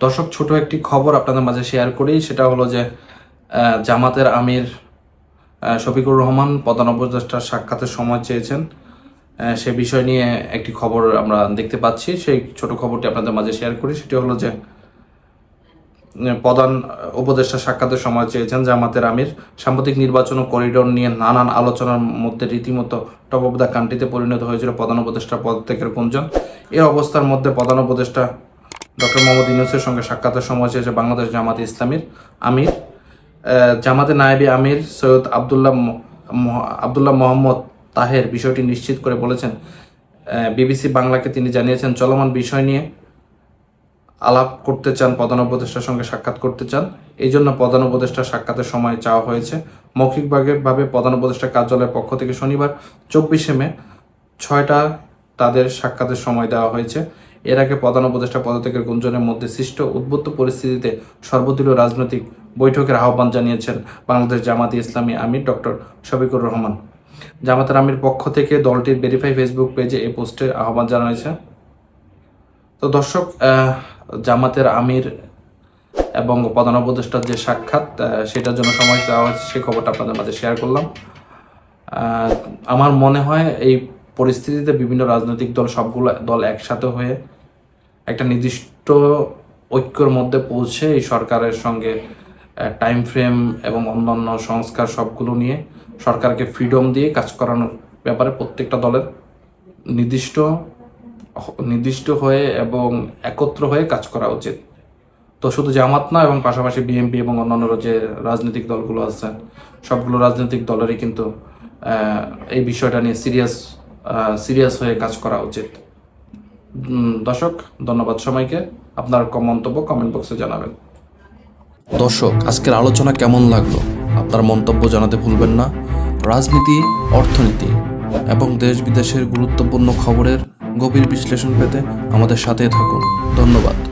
দর্শক, ছোট একটি খবর আপনাদের মাঝে শেয়ার করি। সেটা হলো যে জামাতের আমির শফিকুর রহমান প্রধান উপদেষ্টার সাক্ষাতের সময় চেয়েছেন। সে বিষয় নিয়ে একটি খবর আমরা দেখতে পাচ্ছি। সেই ছোট খবরটি আপনাদের মাঝে শেয়ার করি। সেটি হলো যে প্রধান উপদেষ্টা সাক্ষাতের সময় চেয়েছেন জামাতের আমির। সাম্প্রতিক নির্বাচন ও করিডোর নিয়ে নানান আলোচনার মধ্যে রীতিমতো টপ অব দ্য কান্ট্রিতে পরিণত হয়েছিল প্রধান উপদেষ্টা পদত্যাগের গুঞ্জন এর অবস্থার মধ্যে প্রধান উপদেষ্টা ডক্টর মোহাম্মদ ইউনুসের সঙ্গে সাক্ষাতের সময় চেয়েছে বাংলাদেশ জামাত ইসলামীর আমির। জামাতে নায়েবি আমির সৈয়দ আবদুল্লাহ আবদুল্লাহ মোহাম্মদ তাহের বিষয়টি নিশ্চিত করে বলেছেন। বিবিসি বাংলাকে তিনি জানিয়েছেন, চলমান বিষয় নিয়ে আলাপ করতে চান, প্রধান উপদেষ্টার সঙ্গে সাক্ষাৎ করতে চান। এই জন্য প্রধান উপদেষ্টার সাক্ষাতের সময় চাওয়া হয়েছে। মৌখিকভাবে ভাবে প্রধান উপদেষ্টা কার্যালয়ের পক্ষ থেকে শনিবার, চব্বিশে মে ছয়টা তাদের সাক্ষাতের সময় দেওয়া হয়েছে। এর আগে প্রধান উপদেষ্টা পদত্যাগের গুঞ্জনের মধ্যে সৃষ্ট উদ্বুদ্ধ পরিস্থিতিতে সর্বদলীয় রাজনৈতিক বৈঠকের আহ্বান জানিয়েছেন বাংলাদেশ জামাতি ইসলামী আমির ডক্টর শফিকুর রহমান। জামাতের আমির পক্ষ থেকে দলটির ভেরিফাই ফেসবুক পেজে এই পোস্টের আহ্বান জানিয়েছে তো দর্শক জামাতের আমির এবং প্রধান উপদেষ্টার যে সাক্ষাৎ সেটার জন্য সময় চাওয়া হয়েছে, সেই খবরটা আপনাদের মাঝে শেয়ার করলাম। আমার মনে হয় এই পরিস্থিতিতে বিভিন্ন রাজনৈতিক দল সবগুলো দল একসাথে হয়ে একটা নির্দিষ্ট ঐক্যর মধ্যে পৌঁছে এই সরকারের সঙ্গে টাইম ফ্রেম এবং অন্যান্য সংস্কার সবগুলো নিয়ে সরকারকে ফ্রিডম দিয়ে কাজ করানোর ব্যাপারে প্রত্যেকটা দলের নির্দিষ্ট নির্দিষ্ট হয়ে এবং একত্র হয়ে কাজ করা উচিত। তো শুধু জামাত না, এবং পাশাপাশি বিএনপি এবং অন্যান্য যে রাজনৈতিক দলগুলো আছে সবগুলো রাজনৈতিক দলেরই কিন্তু এই বিষয়টা নিয়ে সিরিয়াস সিরিয়াস হয়ে কাজ করা উচিত। দর্শক, ধন্যবাদ সবাইকে। আপনার মন্তব্য কমেন্ট বক্সে জানাবেন। দর্শক, আজকের আলোচনা কেমন লাগল? আপনার মন্তব্য জানাতে ভুলবেন না। রাজনীতি, অর্থনীতি এবং দেশ বিদেশের গুরুত্বপূর্ণ খবরের গভীর বিশ্লেষণ পেতে আমাদের সাথে থাকুন। ধন্যবাদ।